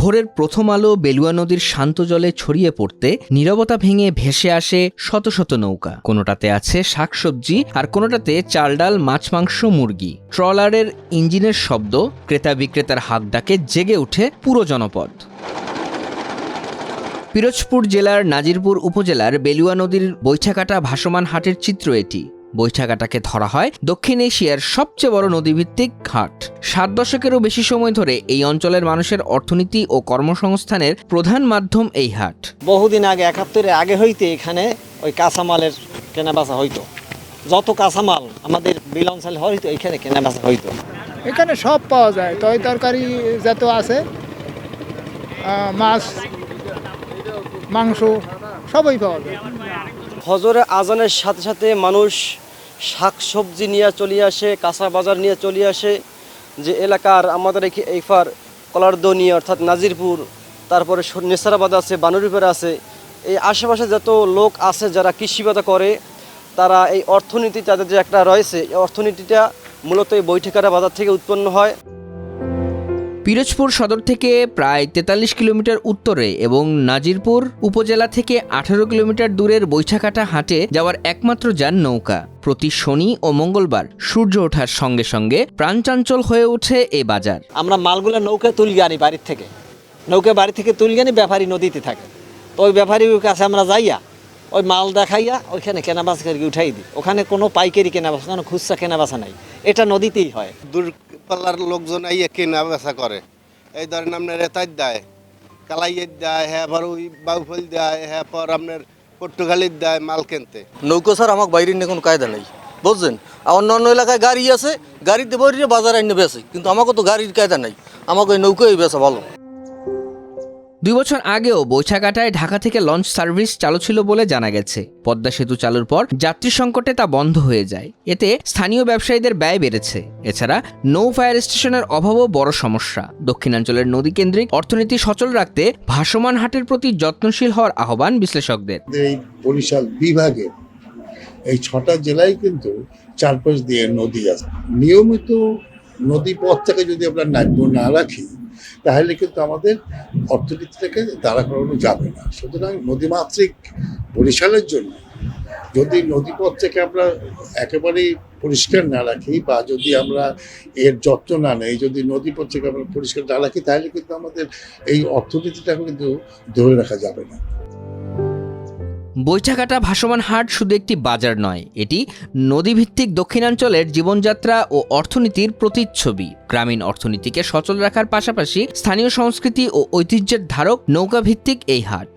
ভোরের প্রথম আলো বেলুয়া নদীর শান্ত জলে ছড়িয়ে পড়তে নীরবতা ভেঙে ভেসে আসে শত শত নৌকা। কোনোটাতে আছে শাকসবজি আর কোনোটাতে চাল ডাল, মাছ, মাংস, মুরগি। ট্রলারের ইঞ্জিনের শব্দ ক্রেতা বিক্রেতার হাক ডাকে জেগে ওঠে পুরো জনপদ। পিরোজপুর জেলার নাজিরপুর উপজেলার বেলুয়া নদীর বৈঠাকাটা ভাসমান হাটের চিত্র এটি। বৈঠাকাটাকে ধরা হয় দক্ষিণ এশিয়ার সবচেয়ে বড় নদীভিত্তিক ঘাট। সাত দশকেরও বেশি সময় ধরে এই অঞ্চলের মানুষের অর্থনীতি ও কর্মসংস্থানের প্রধান মাধ্যম এই হাট। বহুদিন আগে একাত্তরের আগে হইতে এখানে ওই কাঁচামালের কেনাবেচা হইতো। যত কাঁচামাল আমাদের বিল অঞ্চলে হইতো এখানে কেনাবেচা হইতো। এখানে সব পাওয়া যায় তরি তরকারি যত আছে আহ, মাছ মাংস সবই পাওয়া যায়। ফজরে আজানের সাথে সাথে মানুষ শাকসবজি নিয়ে চলে আসে, কাঁচা বাজার নিয়ে চলে আসে, যে এলাকার আমাদের এই এইফার কলারদনি অর্থাৎ নাজিরপুর, তারপরে নেসারাবাদ আছে, বানুরিপাড়া আছে, এই আশেপাশে যত লোক আছে যারা কৃষিবাদা করে, তারা এই অর্থনীতি তাদের যে একটা রয়েছে, এই অর্থনীতিটা মূলত এই বৈঠকারা বাজার থেকে উৎপন্ন হয়। পিরোজপুর সদর থেকে প্রায় তেতাল্লিশ কিলোমিটার উত্তরে এবং নাজিরপুর উপজেলা থেকে আঠারো কিলোমিটার দূরের বৈঠাকাটা হাটে যাওয়ার একমাত্র যান নৌকা। প্রতি শনি ও মঙ্গলবার সূর্য ওঠার সঙ্গে সঙ্গে প্রাণচাঞ্চল হয়ে ওঠে এ বাজার। আমরা মালগুলো নৌকা তুলগে আনি বাড়ির থেকে। নৌকা বাড়ি থেকে তুলগে আনি, ব্যাপারী নদীতে থাকে। তো ওই ব্যাপারীর কাছে আমরা যাইয়া ওই মাল দেখাইয়া ওইখানে কেনাবাস করে উঠাই দিই। ওখানে কোনো পাইকারি কেনাবেচা, কোনো খুচরা কেনাবেচা নাই। এটা নদীতেই হয়। দূরপাল্লার লোকজন আইয়া কেনা বেচা করে। এই ধরেন আপনার রেতাই দেয়, কালাইয়ের দেয় হ্যাঁ আবার ওই বাউফল দেয় হ্যাঁ পর আপনার পর্তুগালির দেয় মাল কিনতে। নৌকো স্যার আমাকে বাইরে নিয়ে কোনো কায়দা নেই, বুঝছেন? অন্য অন্য এলাকায় গাড়ি আছে, গাড়িতে বইরে বাজারে এনে বেছে কিন্তু আমাকে তো গাড়ির কায়দা নাই, আমাকে ওই নৌকোই বেচা ভালো। দুই বছর আগেও বৈঠাকাটায় ঢাকা থেকে লঞ্চ সার্ভিস চালু ছিল বলে জানা গেছে। পদ্মা সেতু চালুর পর যাত্রী সংকটে তা বন্ধ হয়ে যায়। এতে স্থানীয় ব্যবসায়ীদের ব্যয় বেড়েছে। এছাড়া নৌ ফায়ার স্টেশনের অভাবও বড় সমস্যা। দক্ষিণাঞ্চলের নদী কেন্দ্রিক অর্থনীতি সচল রাখতে ভাসমান হাটের প্রতি যত্নশীল হওয়ার আহ্বান বিশ্লেষকদের। এই বরিশাল বিভাগে এই ছটা জেলায় কিন্তু চারপাশ দিয়ে নদী আছে। নিয়মিত নদী পথ থেকে যদি আমরা নাব্য না রাখি তাহলে কিন্তু আমাদের অর্থনীতিটাকে দাঁড়া করানো যাবে না। সুতরাং নদীমাতৃক বরিশালের জন্য যদি নদীপথ থেকে আমরা একেবারেই পরিষ্কার না রাখি বা যদি আমরা এর যত্ন না নেই, যদি নদীপথ থেকে আমরা পরিষ্কার না রাখি, তাহলে কিন্তু আমাদের এই অর্থনীতিটাকে কিন্তু ধরে রাখা যাবে না। বৈঠাকাটা ভাসমান হাট শুধু একটি বাজার নয়, এটি নদীভিত্তিক দক্ষিণাঞ্চলের জীবনযাত্রা ও অর্থনীতির প্রতিচ্ছবি। গ্রামীণ অর্থনীতিকে সচল রাখার পাশাপাশি স্থানীয় সংস্কৃতি ও ঐতিহ্যের ধারক নৌকাভিত্তিক এই হাট।